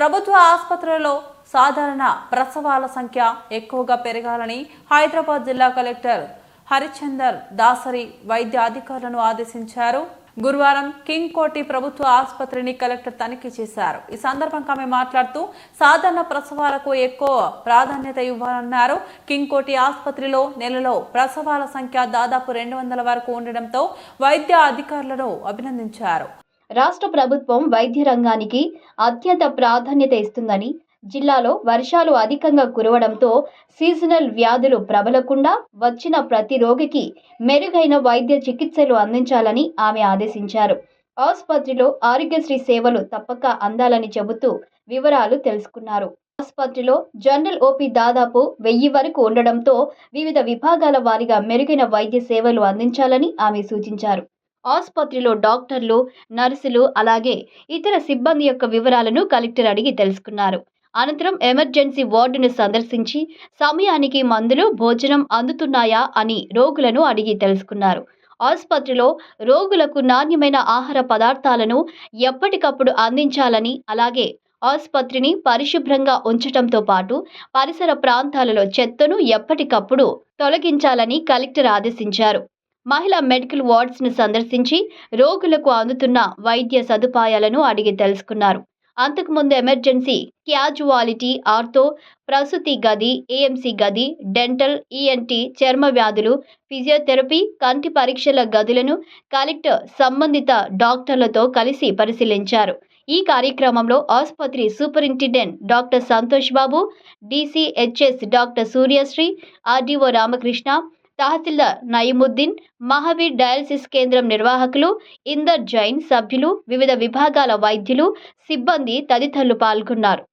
ప్రభుత్వ ఆసుపత్రులలో సాధారణ ప్రసవాల సంఖ్య ఎక్కువగా పెరగాలని హైదరాబాద్ జిల్లా కలెక్టర్ హరిచందర్ దాసరి వైద్య అధికారులను ఆదేశించారు. గురువారం కింగ్ కోటి ప్రభుత్వ ఆసుపత్రిని కలెక్టర్ తనిఖీ చేశారు. ఈ సందర్భంగా ఆమె మాట్లాడుతూ సాధారణ ప్రసవాలకు ఎక్కువ ప్రాధాన్యత ఇవ్వాలన్నారు. కింగ్ కోటి ఆసుపత్రిలో నెలలో ప్రసవాల సంఖ్య దాదాపు రెండు వందల వరకు ఉండడంతో వైద్య అధికారులను అభినందించారు. రాష్ట్ర ప్రభుత్వం వైద్య రంగానికి అత్యంత ప్రాధాన్యత ఇస్తుందని జిల్లాలో వర్షాలు అధికంగా కురవడంతో సీజనల్ వ్యాధులు ప్రబలకుండా వచ్చిన ప్రతి రోగికి మెరుగైన వైద్య చికిత్సలు అందించాలని ఆమె ఆదేశించారు. ఆసుపత్రిలో ఆరోగ్యశ్రీ సేవలు తప్పక అందాలని చెబుతూ వివరాలు తెలుసుకున్నారు. ఆసుపత్రిలో జనరల్ ఓపీ దాదాపు వెయ్యి వరకు ఉండడంతో వివిధ విభాగాల వారీగా మెరుగైన వైద్య సేవలు అందించాలని ఆమె సూచించారు. ఆసుపత్రిలో డాక్టర్లు నర్సులు అలాగే ఇతర సిబ్బంది యొక్క వివరాలను కలెక్టర్ అడిగి తెలుసుకున్నారు. అనంతరం ఎమర్జెన్సీ వార్డును సందర్శించి సమయానికి మందులు భోజనం అందుతున్నాయా అని రోగులను అడిగి తెలుసుకున్నారు. ఆసుపత్రిలో రోగులకు నాణ్యమైన ఆహార పదార్థాలను ఎప్పటికప్పుడు అందించాలని అలాగే ఆసుపత్రిని పరిశుభ్రంగా ఉంచటంతో పాటు పరిసర ప్రాంతాలలో చెత్తను ఎప్పటికప్పుడు తొలగించాలని కలెక్టర్ ఆదేశించారు. మహిళా మెడికల్ వార్డ్స్ను సందర్శించి రోగులకు అందుతున్న వైద్య సదుపాయాలను అడిగి తెలుసుకున్నారు. అంతకుముందు ఎమర్జెన్సీ క్యాజువాలిటీ ఆర్థో ప్రసూతి గది ఏఎంసీ గది డెంటల్ ఈఎన్టీ చర్మ వ్యాధులు ఫిజియోథెరపీ కంటి పరీక్షల గదులను కలెక్టర్ సంబంధిత డాక్టర్లతో కలిసి పరిశీలించారు. ఈ కార్యక్రమంలో ఆసుపత్రి superintendent doctor Santosh Babu DCHS doctor Suryasri RDO Ramakrishna తహసీల్దార్ నయీముద్దీన్ మహావీర్ డయాలసిస్ కేంద్రం నిర్వాహకులు ఇందర్ జైన్ సభ్యులు వివిధ విభాగాల వైద్యులు సిబ్బంది తదితరులు పాల్గొన్నారు.